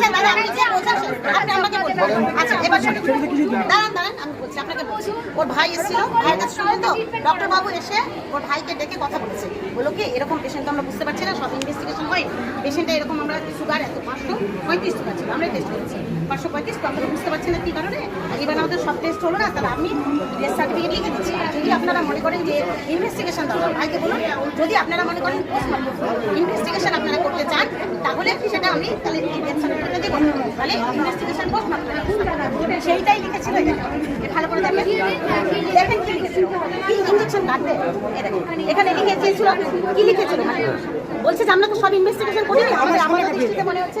আচ্ছা দাদা আমি যে বলছেন আপনি আমাকে বলুন। আচ্ছা এবার শুনুন। দাঁড়ান দাঁড়ান আমি বলছি আপনাকে বলছি। ওর ভাই এসেছিল ভাইয়ের কাছে শুনলেন তো? ডক্টর বাবু এসে ওর ভাইকে ডেকে কথা বলেছে। বলো কি এরকম পেশেন্ট আমরা বুঝতে পারছি না সব ইনভেস্টিগেশন হয়। পেশেন্টটা এরকম আমরা সুগার এত পাঁচশো পঁয়ত্রিশ সুগার ছিল আমরা টেস্ট করেছি। পাঁচশো পঁয়ত্রিশ তো আমরা বুঝতে পারছি না কী কারণে। এবার আমাদের সব টেস্ট হলো না তাহলে আমি ডেথ সার্টিফিকেট লিখে দিচ্ছি। যদি আপনারা মনে করেন যে ইনভেস্টিগেশন দরকার ভাইকে বলুন যদি আপনারা মনে করেন ইনভেস্টিগেশন আপনারা করতে চান তাহলে সেটা আমি তাহলে ডেথ সার্টিফিকেটটা দেবো। তাহলে ইনভেস্টিগেশন সেইটাই লিখেছিল এখানে। ভালো করে দেখেন। দেখেন কি লিখেছিল। কি ইঞ্জেকশন কাটবে এখানে লিখে দিয়েছিল কি লিখেছিল? বলছে যে আমরা তো সব ইনভেস্টিগেশন করি না আমাদের আমাদের দৃষ্টিতে মনে হচ্ছে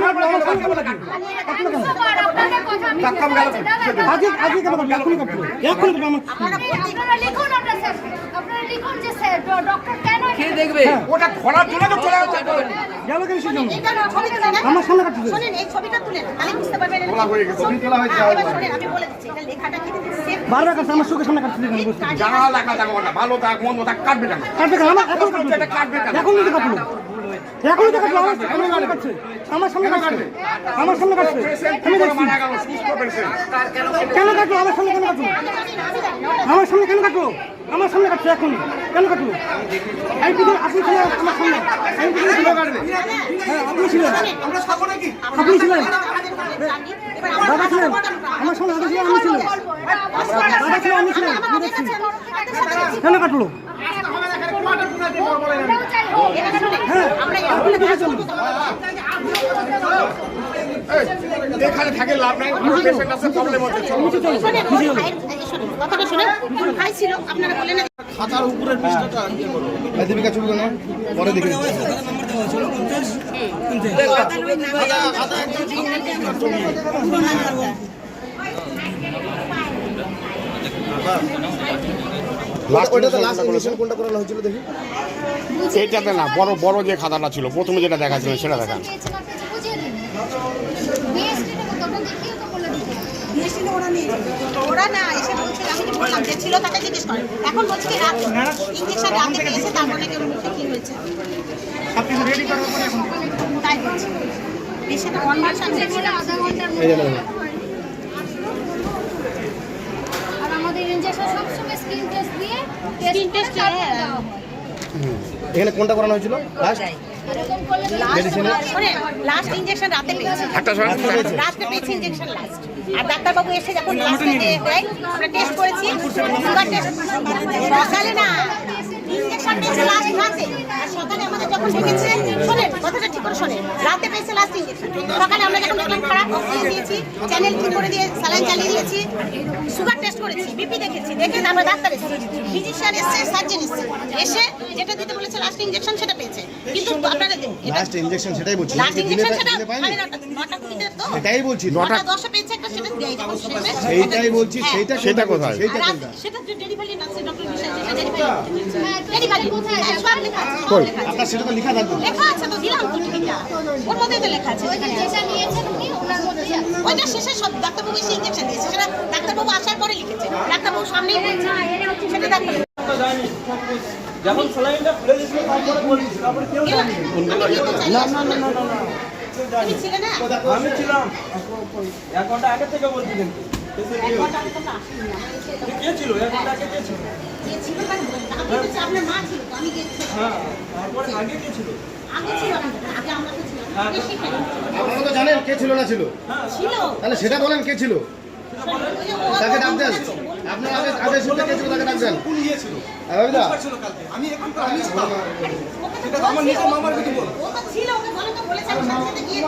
কে দেখবে? ওটা খোলার জন্য তো চলে গেল কেন সেই জন্য এটা না, ছবি তুলে নেন। আমার সামনে কাটছে। শোনেন, এই ছবিটা তুলে নেন, বুঝতে পারবেন তোলা হয়ে গেছে, ছবি তোলা হয়েছে, এবার শোনেন, আমি বলে দিচ্ছি, এটা লেখাটা কি দিদি? বারবার কাটছে আমার চোখের সামনে কাটছে যা লেখা না ভালো থাক মন্দ থাক কাটবে কেন? কাটবে আমার এখন কাটবে এখনই তো এখনই তো আমার সামনে কাটছে আমার সামনে কাটছে আমার সামনে কাটছে আমি দেখছি। কেন কাটলো? আমার সামনে কেন কাটলো? আমার সামনে কেন কাটলো? আমার সামনে কাটছে এখন। কেন কাটলো? আমি আপনি ছিলেন আমার সামনে? আমি হ্যাঁ আপনি ছিলেন। আপনি ছিলেন? ছিলেন? আমার সামনে দাদা ছিলেন, আমি ছিলেন দাদা ছিলেন, আমি ছিলেন কেন কাটলো? এখানে কাজ করব তো। এখানে থাকে লাভ নাই পেশেন্ট আছে প্রবলেম হচ্ছে দীপিকা ছবি কোনে পরে দেখে লাস্ট ইঞ্জেকশন কোনটা করানো হয়েছিল দেখি? এইটাতে না বড় বড় যে খাতাটা ছিল প্রথমে যেটা দেখাচ্ছিল সেটা দেখান। বুঝিয়ে দিন বিএসটিটা কত ওটা দেখিয়ে তো বলে দিতে ওরা না এসে বলছে আমি কি বললাম যে ছিল তাকে জিজ্ঞেস করেন এখন বলছে কি রাত ইঞ্জেকশন রাতে পেয়েছে তারপর নাকি মুখে কি হয়েছে? তাই বলছে। পেশেন্ট কনভার্সন হয়েছে আধা ঘণ্টার মধ্যে আর আমাদের সবসময় স্কিন টেস্ট দিয়ে তারপর হ্যাঁ। এখানে কোনটা করানো হয়েছিল? লাস্ট লাস্ট ইঞ্জেকশন রাতে পেয়েছে। রাতে পেয়েছে। ইঞ্জেকশন লাস্ট আর ডাক্তারবাবু এসে যখন লাস্টে দেয় আমরা টেস্ট করেছি সুগার টেস্ট সকালে না। ইঞ্জেকশন পেয়েছে লাস্ট রাতে। আর সকালে আমাদের যখন ঢেকেছে শোনেন কথাটা ঠিক করে শোনেন। রাতে পেয়েছে লাস্ট ইঞ্জেকশন সকালে আমরা যখন দেখলাম খারাপ অক্সিজেন দিয়েছি চ্যানেল ঠিক করে দিয়ে স্যালাইন চালিয়ে দিয়েছি সুগার টেস্ট করেছি বিপি দেখেছি দেখে আমরা ডাক্তার এসেছি ফিজিশিয়ান এসছে সার্জন এসছে। এসে যেটা দিতে বলেছে লাস্ট ইঞ্জেকশন সেটা পেয়েছে। কিন্তু আপনারা লাস্ট ইঞ্জেকশন সেটাই বলছি লাস্ট ইঞ্জেকশন সেটা নটা কুড়িতে তো। সেটাই বলছি নটা দশে পেয়েছে একটা সেটা দেয় শেষে বলছি হ্যাঁ। সেইটা সেটা কোথায়? সেটা যে ডেলিভারি নার্সের কই? আপনার সেটা তো লেখা থাকবে। লেখা আছে তো দিলাম তো টিকিটটা ওর মধ্যে তো লেখা আছে। যেখানে আছে। যেটা নিয়েছেন উনি ওনার মধ্যেই ওইটা শেষে সব ডাক্তারবাবু এসে ইঞ্জেকশন দিয়েছে। সেটা ডাক্তারবাবু আসার পরে লিখেছে। ডাক্তারবাবু সামনেই বলছে। সেটা ডাক্তার যখন স্যালাইনটা খুলে দিয়েছিল তারপরে বলিস তারপরে কেউ জানি। না না না না তুমি ছিলে না? আমি ছিলাম। এক ঘণ্টা আগে থেকে বলছি কিন্তু। না। কে ছিল? এক ঘণ্টা আগে কে ছিল? যে ছিল তার আপনি বলছে আপনার মা ছিল তো আমি গেছি হ্যাঁ তারপরে আগে কে ছিল? আগে ছিল না আগে আমরা তো ছিলাম। বেশি খাই আপনারা তো জানেন কে ছিল না ছিল। ছিল। তাহলে সেটা বলেন কে ছিল? তাকে ডাক দেন। আপনার আগে আগে শুনতে কে ছিল তাকে ডাক দেন। হ্যাঁ, রবিদা আমার নিজের মামার কিছু বল। ও তো ছিল ওকে বলে তো বলেছে আমি সাথে সাথে গিয়ে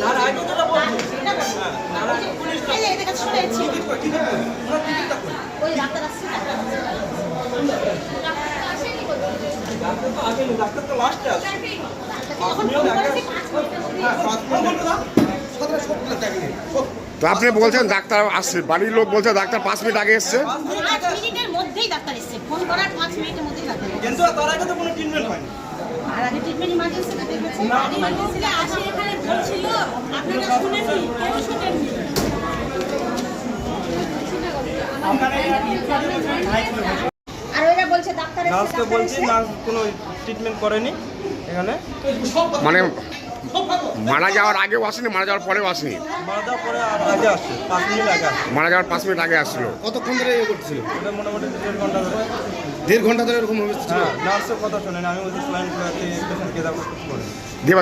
তার আগে যেটা বলছি। এই যে এদিকে শুনে ছিল ওই ডাক্তার আসছে ডাক্তার আসছে। ডাক্তার তো লাস্টে আপনি বলছেন ডাক্তার আসছে বাড়ির লোক বলছে ডাক্তার পাঁচ মিনিট আগে এসছে পাঁচ মিনিটের মধ্যেই ডাক্তার এসছে ফোন করার পাঁচ মিনিটের মধ্যেই ডাক্তার কিন্তু তার আগে তো কোনো ট্রিটমেন্ট হয়নি আর আগে ট্রিটমেন্ট ইমার্জেন্সিতে দেখেছে। ইমার্জেন্সিতে আসে এখানে বলছিল আপনারা শুনেছি কেউ শুনেননি। আর ওরা বলছে। নার্স কোনো ট্রিটমেন্ট করেনি এখানে। মানে মারা যাওয়ার আগেও আসেনি মারা যাওয়ার পরেও আসেনি। মারা যাওয়ার পরে আগে আসছে পাঁচ মিনিট আগে আসছে। মারা যাওয়ার পাঁচ মিনিট আগে আসছিল। কতক্ষণ ধরে ইয়ে করছিল ওটা মোটামুটি দেড় ঘণ্টা ধরে। দেড় ঘণ্টা ধরে এরকম হ্যাঁ নার্সের কথা শোনেন আমি বলছি স্লাইন খোলাতে পেশেন্টকে দেখো করে দিয়ে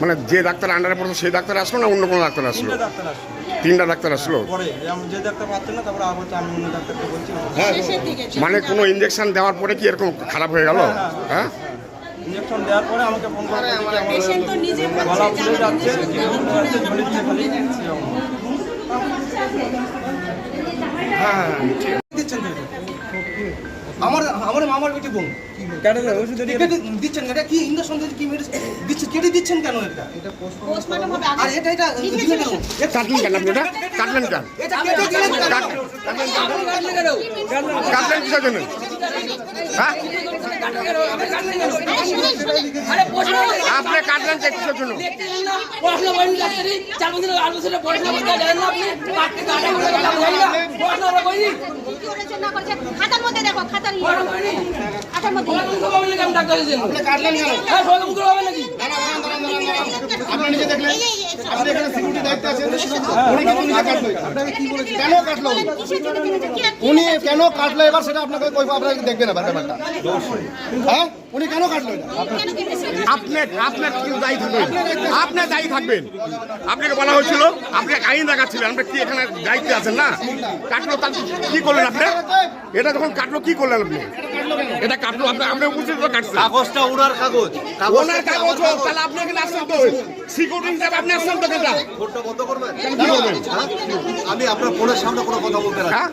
মানে যে ডাক্তার আন্ডারে পড়তো সেই ডাক্তার আসলো না অন্য কোনো ডাক্তার আসলো? তিনটে ডাক্তার আসলো। পরে যে আমি যে ডাক্তার পাচ্ছেন না তারপরে আবার হচ্ছে আমি অন্য ডাক্তারকে বলছি। হ্যাঁ মানে কোনো ইঞ্জেকশন দেওয়ার পরে কি এরকম খারাপ হয়ে গেল? হ্যাঁ। ইঞ্জেকশন দেওয়ার পরে আমাকে ফোন করে পেশেন্ট তো আমার নিজে গলা বলছে ফুলে যে যাচ্ছে যাচ্ছে খালি? এরকম। দিচ্ছেন এটা? আমার আমার মামার বেটি বোন। ওষুধ দিচ্ছেন এটা কি ইঞ্জেকশন কি মেডিসিন দিচ্ছেন কেটে দিচ্ছেন কেন এটা? পোস্টমর্টম হবে। আর এটা এটা কাটলেন কেন আপনি এটা? কাটলেন কেন? এটা কেটে দিলেন। কেন কাটলেন কিসের জন্য হ্যাঁ আপনি কাটলেন কিসের জন্য পড়াশোনা করেন ডাক্তারি চার বছর আট বছরের পড়াশোনা করতে জানেন না আপনি পড়াশোনা করিনি কি করেছে না করেছে খাতার মধ্যে দেখো খাতার খাতার মধ্যে ডাক্তার হ্যাঁ নাকি আপনি নিজে দেখলেন আপনি এখানে সিকিউরিটি দায়িত্ব আছেন? উনি কেন নিজে কাটলো আপনাকে কেন কাটলো? উনি? কেন কাটলো এবার সেটা আপনাকে আপনারা দেখবেন এবার ব্যাপারটা? হ্যাঁ? উনি কেন কাটলো এটা? কেন কিনেছে? আপনি আপনার কি দায়ী থাকবেন? আপনি দায়ী থাকবেন। আপনাকে বলা হয়েছিল আপনি আইন দেখাচ্ছিলেন আপনি কি এখানে দায়িত্বে আছেন না? কাটলো তার কি করলেন আপনি? এটা যখন কাটলো কি করলেন আপনি? এটা কাটলো আপনি আপনি উপস্থিত তো কাটছেন। কাগজটা উনার কাগজ। ওনার কাগজ তাহলে আপনি এখানে আসছেন তো। সিকিউরিটি হিসাবে আপনি আসছেন তো কেন ভোটটা বন্ধ করবেন? কেন কি করবেন? আমি আপনার ফোনের সামনে কোনো কথা বলতে না হ্যাঁ?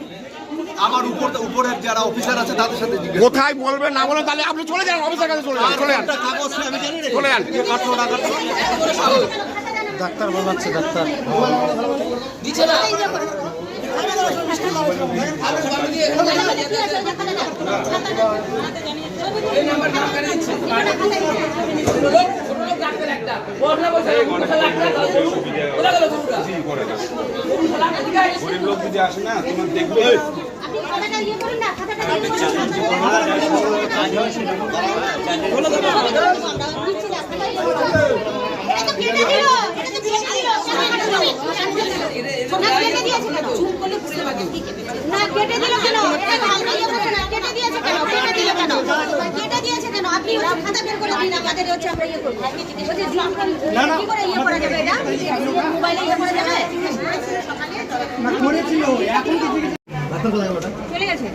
আমার উপর উপরের যারা অফিসার আছে তাদের সাথে কোথায় বলবেন না বলেন তাহলে আপনি চলে যান অফিসের কাছে চলে যান চলে যান। একটা কাগজ আমি জানি চলে যান। ডাক্তার বলাচ্ছে ডাক্তার। দিচ্ছে না। গরিব লোক যদি আসে না তোমার ইয়ে করুন না, ইয়ে করুন, খাতাটা ইয়ে করুন। দিচ্ছি না, খাতাটা ইয়ে করুন। এটা তো কেটে দিল, এটা তো কেটে দিল। না, কেটে দিয়েছে কেন? না, কেটে দিল কেন? কেটে দিয়েছে কেন? কেটে দিল কেন? কেটে দিয়েছে কেন? আপনি হচ্ছে খাতা বের করে দিন, আমাদের হচ্ছে আমরা ইয়ে করব। কি করে ইয়ে করা যাবে এটা? মোবাইলে ইয়ে করা যাবে? করেছিল এখন চলে গেছে